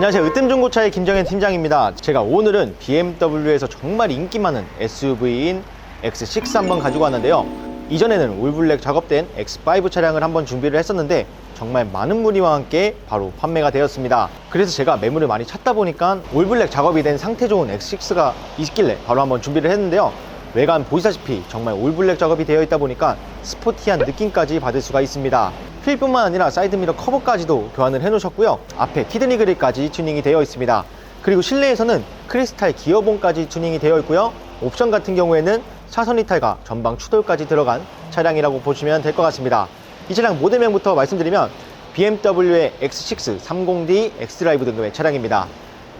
안녕하세요. 으뜸중고차의 김정현 팀장입니다. 제가 오늘은 BMW에서 정말 인기 많은 SUV인 X6 한번 가지고 왔는데요. 이전에는 올블랙 작업된 X5 차량을 한번 준비를 했었는데 정말 많은 문의와 함께 바로 판매가 되었습니다. 그래서 제가 매물을 많이 찾다 보니까 올블랙 작업이 된 상태 좋은 X6가 있길래 바로 한번 준비를 했는데요. 외관 보시다시피 정말 올블랙 작업이 되어 있다 보니까 스포티한 느낌까지 받을 수가 있습니다. 휠뿐만 아니라 사이드미러 커버까지도 교환을 해놓으셨고요. 앞에 키드니 그릴까지 튜닝이 되어 있습니다. 그리고 실내에서는 크리스탈 기어봉까지 튜닝이 되어 있고요. 옵션 같은 경우에는 차선 이탈과 전방 추돌까지 들어간 차량이라고 보시면 될 것 같습니다. 이 차량 모델명부터 말씀드리면 BMW의 X6 30D X드라이브 등급의 차량입니다.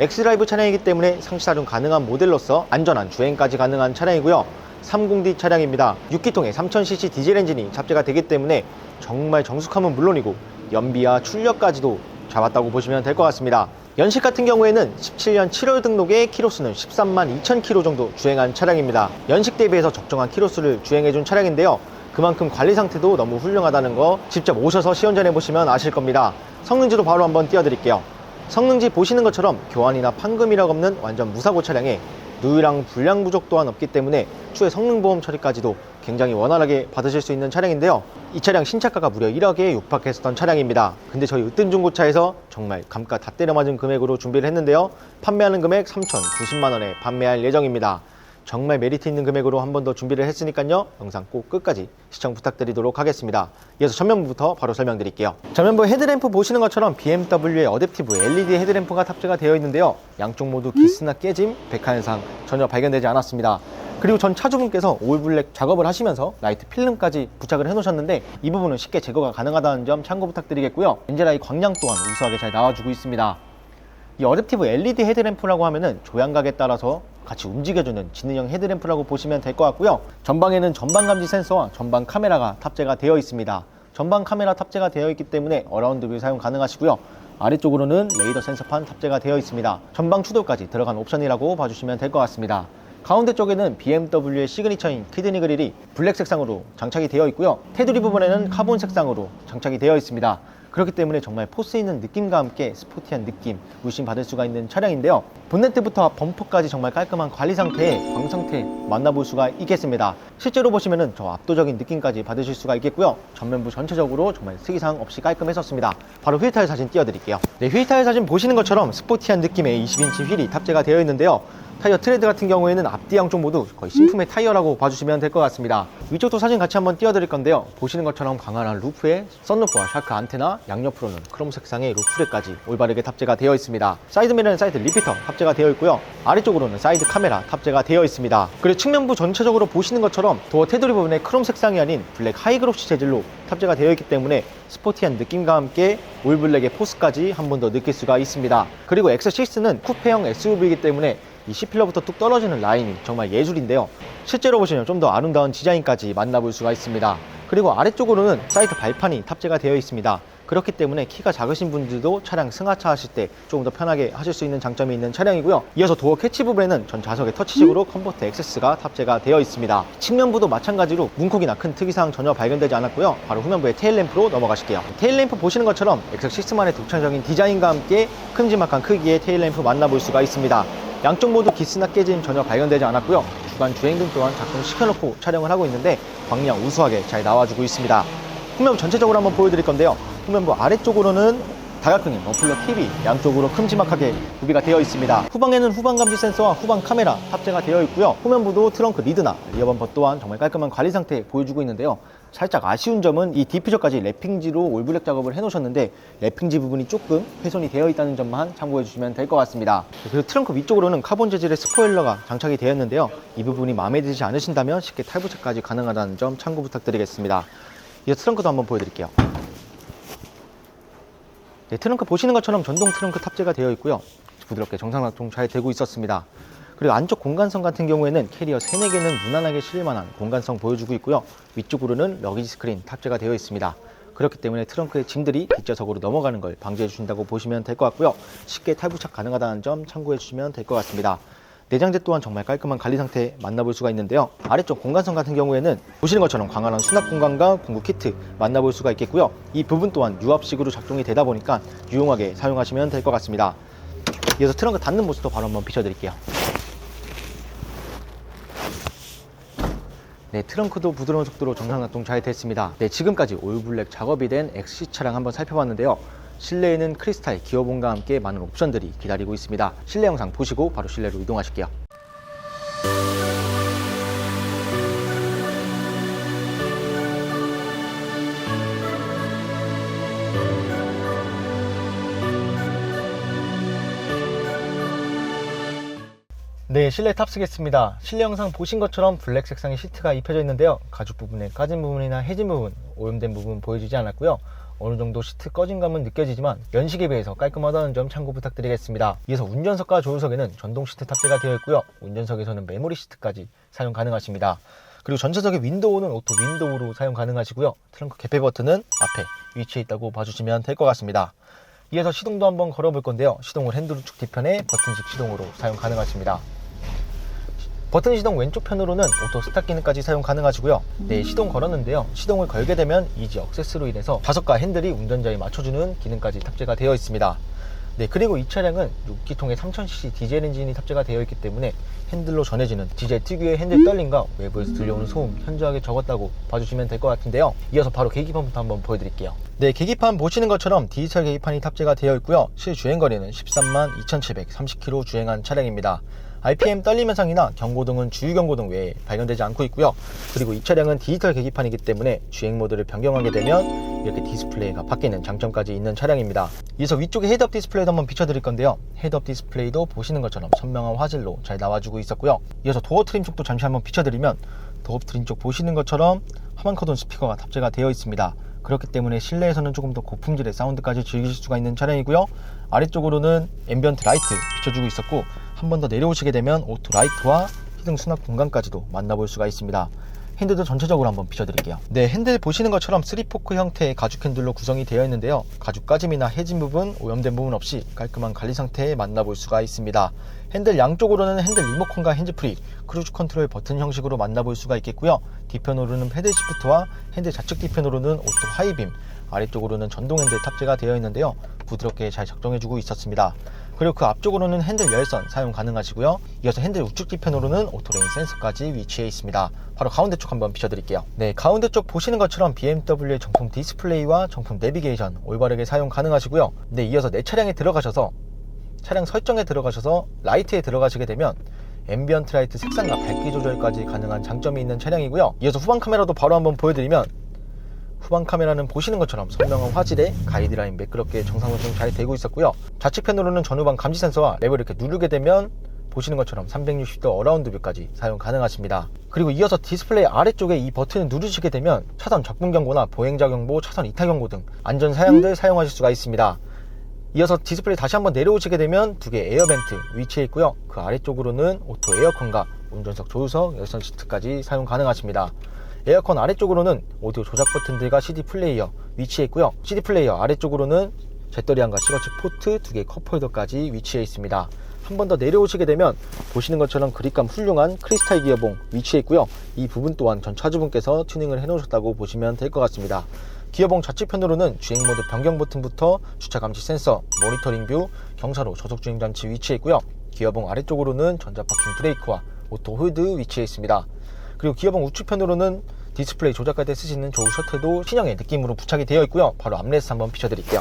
X드라이브 차량이기 때문에 상시 사륜 가능한 모델로서 안전한 주행까지 가능한 차량이고요. 30D 차량입니다. 6기통의 3000cc 디젤 엔진이 탑재가 되기 때문에 정말 정숙함은 물론이고 연비와 출력까지도 잡았다고 보시면 될 것 같습니다. 연식 같은 경우에는 17년 7월 등록에 키로수는 13만 2천 킬로 정도 주행한 차량입니다. 연식 대비해서 적정한 키로수를 주행해준 차량인데요. 그만큼 관리 상태도 너무 훌륭하다는 거 직접 오셔서 시운전해 보시면 아실 겁니다. 성능지도 바로 한번 띄워드릴게요. 성능지 보시는 것처럼 교환이나 판금이라고 없는 완전 무사고 차량에 누유랑 불량 부족 또한 없기 때문에 추후에 성능보험 처리까지도 굉장히 원활하게 받으실 수 있는 차량인데요. 이 차량 신차가가 무려 1억에 육박했었던 차량입니다. 근데 저희 으뜸중고차에서 정말 감가 다 때려 맞은 금액으로 준비를 했는데요. 판매하는 금액 3,090만 원에 판매할 예정입니다. 정말 메리트 있는 금액으로 한 번 더 준비를 했으니까요. 영상 꼭 끝까지 시청 부탁드리도록 하겠습니다. 이어서 전면부부터 바로 설명드릴게요. 전면부 헤드램프 보시는 것처럼 BMW의 어댑티브 LED 헤드램프가 탑재가 되어 있는데요. 양쪽 모두 기스나 깨짐, 백화 현상 전혀 발견되지 않았습니다. 그리고 전 차주분께서 올블랙 작업을 하시면서 라이트 필름까지 부착을 해놓으셨는데 이 부분은 쉽게 제거가 가능하다는 점 참고 부탁드리겠고요. 엔젤아이 광량 또한 우수하게 잘 나와주고 있습니다. 이 어댑티브 LED 헤드램프라고 하면은 조향각에 따라서 같이 움직여주는 지능형 헤드램프라고 보시면 될 것 같고요. 전방에는 전방 감지 센서와 전방 카메라가 탑재가 되어 있습니다. 전방 카메라 탑재가 되어 있기 때문에 어라운드 뷰 사용 가능하시고요. 아래쪽으로는 레이더 센서판 탑재가 되어 있습니다. 전방 추돌까지 들어간 옵션이라고 봐주시면 될 것 같습니다. 가운데 쪽에는 BMW의 시그니처인 키드니 그릴이 블랙 색상으로 장착이 되어 있고요. 테두리 부분에는 카본 색상으로 장착이 되어 있습니다. 그렇기 때문에 정말 포스 있는 느낌과 함께 스포티한 느낌 물씬 받을 수가 있는 차량인데요. 본네트부터 범퍼까지 정말 깔끔한 관리 상태에 광 상태 만나볼 수가 있겠습니다. 실제로 보시면은 저 압도적인 느낌까지 받으실 수가 있겠고요. 전면부 전체적으로 정말 특이사항 없이 깔끔했었습니다. 바로 휠 타일 사진 띄워드릴게요. 네, 휠 타일 사진 보시는 것처럼 스포티한 느낌의 20인치 휠이 탑재가 되어 있는데요. 타이어 트레드 같은 경우에는 앞뒤 양쪽 모두 거의 신품의 타이어라고 봐주시면 될 것 같습니다. 위쪽도 사진 같이 한번 띄워드릴 건데요. 보시는 것처럼 광활한 루프에 썬루프와 샤크 안테나, 양옆으로는 크롬 색상의 루프레까지 올바르게 탑재가 되어 있습니다. 사이드 미러는 사이드 리피터 탑재가 되어 있고요. 아래쪽으로는 사이드 카메라 탑재가 되어 있습니다. 그리고 측면부 전체적으로 보시는 것처럼 도어 테두리 부분에 크롬 색상이 아닌 블랙 하이그로시 재질로 탑재가 되어 있기 때문에 스포티한 느낌과 함께 올블랙의 포스까지 한 번 더 느낄 수가 있습니다. 그리고 X6는 쿠페형 SUV이기 때문에 이 C필러부터 뚝 떨어지는 라인이 정말 예술인데요. 실제로 보시면 좀 더 아름다운 디자인까지 만나볼 수가 있습니다. 그리고 아래쪽으로는 사이드 발판이 탑재가 되어 있습니다. 그렇기 때문에 키가 작으신 분들도 차량 승하차 하실 때 조금 더 편하게 하실 수 있는 장점이 있는 차량이고요. 이어서 도어 캐치 부분에는 전 좌석에 터치식으로 컴포트 액세스가 탑재가 되어 있습니다. 측면부도 마찬가지로 문콕이나 큰 특이사항 전혀 발견되지 않았고요. 바로 후면부의 테일램프로 넘어가실게요. 테일램프 보시는 것처럼 X6만의 독창적인 디자인과 함께 큼지막한 크기의 테일램프 만나볼 수가 있습니다. 양쪽 모두 기스나 깨짐 전혀 발견되지 않았고요. 주간 주행등 또한 작동 시켜놓고 촬영을 하고 있는데 광량 우수하게 잘 나와주고 있습니다. 후면부 전체적으로 한번 보여드릴 건데요. 후면부 아래쪽으로는 다각형의 머플러 TV 양쪽으로 큼지막하게 구비가 되어 있습니다. 후방에는 후방 감지 센서와 후방 카메라 탑재가 되어 있고요. 후면부도 트렁크 리드나 리어 범퍼 또한 정말 깔끔한 관리 상태 보여주고 있는데요. 살짝 아쉬운 점은 이 디퓨저까지 랩핑지로 올블랙 작업을 해놓으셨는데 랩핑지 부분이 조금 훼손이 되어 있다는 점만 참고해 주시면 될 것 같습니다. 그리고 트렁크 위쪽으로는 카본 재질의 스포일러가 장착이 되었는데요. 이 부분이 마음에 들지 않으신다면 쉽게 탈부착까지 가능하다는 점 참고 부탁드리겠습니다. 이 트렁크도 한번 보여드릴게요. 네, 트렁크 보시는 것처럼 전동 트렁크 탑재가 되어 있고요. 부드럽게 정상작동 잘 되고 있었습니다. 그리고 안쪽 공간성 같은 경우에는 캐리어 3, 4개는 무난하게 실릴 만한 공간성 보여주고 있고요. 위쪽으로는 러기지 스크린 탑재가 되어 있습니다. 그렇기 때문에 트렁크의 짐들이 뒷좌석으로 넘어가는 걸 방지해 주신다고 보시면 될 것 같고요. 쉽게 탈부착 가능하다는 점 참고해 주시면 될 것 같습니다. 내장재 또한 정말 깔끔한 관리 상태 만나볼 수가 있는데요. 아래쪽 공간성 같은 경우에는 보시는 것처럼 광활한 수납 공간과 공구 키트 만나볼 수가 있겠고요. 이 부분 또한 유압식으로 작동이 되다 보니까 유용하게 사용하시면 될 것 같습니다. 이어서 트렁크 닫는 모습도 바로 한번 비춰드릴게요. 네, 트렁크도 부드러운 속도로 정상 작동 잘 됐습니다. 네, 지금까지 올블랙 작업이 된 XC 차량 한번 살펴봤는데요. 실내에는 크리스탈 기어봉과 함께 많은 옵션들이 기다리고 있습니다. 실내 영상 보시고 바로 실내로 이동하실게요. 네, 실내 탑승했습니다. 실내 영상 보신 것처럼 블랙 색상의 시트가 입혀져 있는데요. 가죽 부분에 까진 부분이나 해진 부분, 오염된 부분 보여주지 않았고요. 어느 정도 시트 꺼진 감은 느껴지지만 연식에 비해서 깔끔하다는 점 참고 부탁드리겠습니다. 이어서 운전석과 조수석에는 전동 시트 탑재가 되어 있고요. 운전석에서는 메모리 시트까지 사용 가능하십니다. 그리고 전체적인 윈도우는 오토 윈도우로 사용 가능하시고요. 트렁크 개폐 버튼은 앞에 위치해 있다고 봐주시면 될 것 같습니다. 이어서 시동도 한번 걸어볼 건데요. 시동을 핸들 우측 뒤편에 버튼식 시동으로 사용 가능하십니다. 버튼 시동 왼쪽 편으로는 오토 스탑 기능까지 사용 가능하시고요. 네, 시동 걸었는데요. 시동을 걸게 되면 이지 억세스로 인해서 좌석과 핸들이 운전자에 맞춰주는 기능까지 탑재가 되어 있습니다. 네, 그리고 이 차량은 6기통의 3000cc 디젤 엔진이 탑재가 되어 있기 때문에 핸들로 전해지는 디젤 특유의 핸들 떨림과 외부에서 들려오는 소음 현저하게 적었다고 봐주시면 될 것 같은데요. 이어서 바로 계기판부터 한번 보여드릴게요. 네, 계기판 보시는 것처럼 디지털 계기판이 탑재가 되어 있고요. 실주행 거리는 13만 2,730km 주행한 차량입니다. RPM 떨림 현상이나 경고 등은 주유 경고 등 외에 발견되지 않고 있고요. 그리고 이 차량은 디지털 계기판이기 때문에 주행 모드를 변경하게 되면 이렇게 디스플레이가 바뀌는 장점까지 있는 차량입니다. 이어서 위쪽에 헤드업 디스플레이도 한번 비춰드릴 건데요. 헤드업 디스플레이도 보시는 것처럼 선명한 화질로 잘 나와주고 있었고요. 이어서 도어 트림 쪽도 잠시 한번 비춰드리면 도어 트림 쪽 보시는 것처럼 하만커돈 스피커가 탑재가 되어 있습니다. 그렇기 때문에 실내에서는 조금 더 고품질의 사운드까지 즐기실 수가 있는 차량이고요. 아래쪽으로는 앰비언트 라이트 비춰주고 있었고 한 번 더 내려오시게 되면 오토 라이트와 히등 수납 공간까지도 만나볼 수가 있습니다. 핸들도 전체적으로 한번 비춰드릴게요. 네, 핸들 보시는 것처럼 3포크 형태의 가죽 핸들로 구성이 되어 있는데요. 가죽 까짐이나 해진 부분, 오염된 부분 없이 깔끔한 관리 상태에 만나볼 수가 있습니다. 핸들 양쪽으로는 핸들 리모컨과 핸즈프리, 크루즈 컨트롤 버튼 형식으로 만나볼 수가 있겠고요. 뒤편으로는 패들 시프트와 핸들 좌측 뒤편으로는 오토 하이빔, 아래쪽으로는 전동 핸들 탑재가 되어 있는데요. 부드럽게 잘 작동해주고 있었습니다. 그리고 그 앞쪽으로는 핸들 열선 사용 가능하시고요. 이어서 핸들 우측 뒤편으로는 오토레인 센서까지 위치해 있습니다. 바로 가운데 쪽 한번 비춰드릴게요. 네, 가운데 쪽 보시는 것처럼 BMW의 정품 디스플레이와 정품 내비게이션 올바르게 사용 가능하시고요. 네, 이어서 내 차량에 들어가셔서 차량 설정에 들어가셔서 라이트에 들어가시게 되면 앰비언트 라이트 색상과 밝기 조절까지 가능한 장점이 있는 차량이고요. 이어서 후방 카메라도 바로 한번 보여드리면 후방 카메라는 보시는 것처럼 선명한 화질에 가이드라인 매끄럽게 정상 설정 잘 되고 있었고요. 좌측편으로는 전후방 감지 센서와 랩을 이렇게 누르게 되면 보시는 것처럼 360도 어라운드 뷰까지 사용 가능하십니다. 그리고 이어서 디스플레이 아래쪽에 이 버튼을 누르시게 되면 차선 접근 경고나 보행자 경보, 차선 이탈 경고 등 안전 사양들 사용하실 수가 있습니다. 이어서 디스플레이 다시 한번 내려오시게 되면 두 개 에어벤트 위치해 있고요. 그 아래쪽으로는 오토 에어컨과 운전석 조수석 열선 시트까지 사용 가능하십니다. 에어컨 아래쪽으로는 오디오 조작 버튼들과 CD 플레이어 위치해 있고요. CD 플레이어 아래쪽으로는 제떨이안과 시거측 포트 두개 컵홀더까지 위치해 있습니다. 한 번 더 내려오시게 되면 보시는 것처럼 그립감 훌륭한 크리스탈 기어봉 위치해 있고요. 이 부분 또한 전 차주분께서 튜닝을 해 놓으셨다고 보시면 될 것 같습니다. 기어봉 좌측편으로는 주행 모드 변경 버튼부터 주차 감지 센서, 모니터링 뷰, 경사로 저속 주행 장치 위치해 있고요. 기어봉 아래쪽으로는 전자 파킹 브레이크와 오토 홀드 위치해 있습니다. 그리고 기어봉 우측편으로는 디스플레이 조작할 때 쓰시는 조우 셔틀도 신형의 느낌으로 부착이 되어 있고요. 바로 암레스 한번 비춰드릴게요.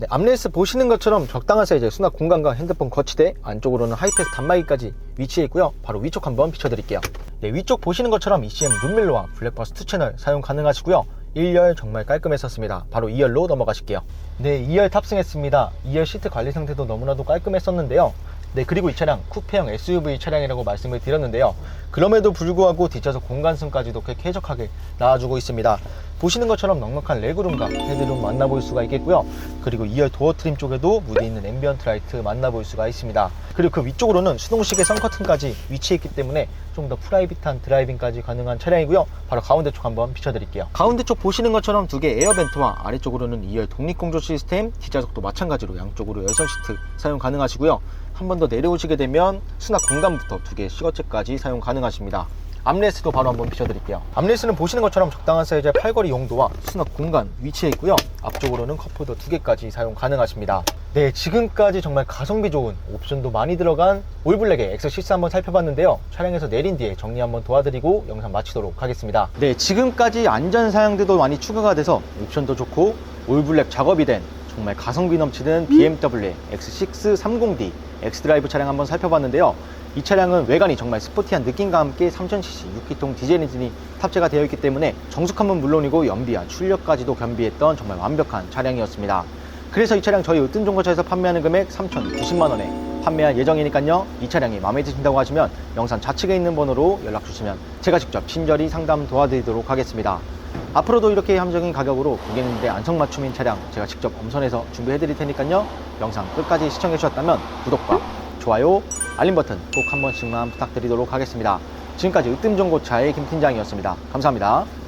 네, 암레스 보시는 것처럼 적당한 사이즈의 수납 공간과 핸드폰 거치대 안쪽으로는 하이패스 단말기까지 위치해 있고요. 바로 위쪽 한번 비춰드릴게요. 네, 위쪽 보시는 것처럼 ECM 룸밀러와 블랙버스 2채널 사용 가능하시고요. 1열 정말 깔끔했었습니다. 바로 2열로 넘어가실게요. 네, 2열 탑승했습니다. 2열 시트 관리 상태도 너무나도 깔끔했었는데요. 네, 그리고 이 차량 쿠페형 SUV 차량이라고 말씀을 드렸는데요. 그럼에도 불구하고 뒷좌석 공간성까지도 꽤 쾌적하게 나와주고 있습니다. 보시는 것처럼 넉넉한 레그룸과 헤드룸 만나볼 수가 있겠고요. 그리고 2열 도어 트림 쪽에도 무디 있는 앰비언트 라이트 만나볼 수가 있습니다. 그리고 그 위쪽으로는 수동시계 선커튼까지 위치해 있기 때문에 좀 더 프라이빗한 드라이빙까지 가능한 차량이고요. 바로 가운데 쪽 한번 비춰드릴게요. 가운데 쪽 보시는 것처럼 두 개 에어벤트와 아래쪽으로는 2열 독립공조 시스템, 뒷좌석도 마찬가지로 양쪽으로 열선 시트 사용 가능하시고요. 한 번 더 내려오시게 되면 수납 공간부터 두 개 시거체까지 사용 가능하십니다. 암레스도 바로 한번 비춰드릴게요. 암레스는 보시는 것처럼 적당한 사이즈의 팔걸이 용도와 수납 공간 위치해 있고요. 앞쪽으로는 컵홀더 두 개까지 사용 가능하십니다. 네, 지금까지 정말 가성비 좋은 옵션도 많이 들어간 올블랙의 X6 한번 살펴봤는데요. 차량에서 내린 뒤에 정리 한번 도와드리고 영상 마치도록 하겠습니다. 네, 지금까지 안전 사양들도 많이 추가가 돼서 옵션도 좋고 올블랙 작업이 된 정말 가성비 넘치는 BMW X6 30D X드라이브 차량 한번 살펴봤는데요. 이 차량은 외관이 정말 스포티한 느낌과 함께 3000cc 6기통 디젤 엔진이 탑재가 되어 있기 때문에 정숙함은 물론이고 연비와 출력까지도 겸비했던 정말 완벽한 차량이었습니다. 그래서 이 차량 저희 으뜸 중고차에서 판매하는 금액 3,090만 원에 판매할 예정이니까요. 이 차량이 마음에 드신다고 하시면 영상 좌측에 있는 번호로 연락 주시면 제가 직접 친절히 상담 도와드리도록 하겠습니다. 앞으로도 이렇게 함정인 가격으로 고객님들의 안성맞춤인 차량 제가 직접 엄선해서 준비해 드릴 테니까요. 영상 끝까지 시청해 주셨다면 구독과 좋아요, 알림 버튼 꼭 한 번씩만 부탁드리도록 하겠습니다. 지금까지 으뜸중고차의 김 팀장이었습니다. 감사합니다.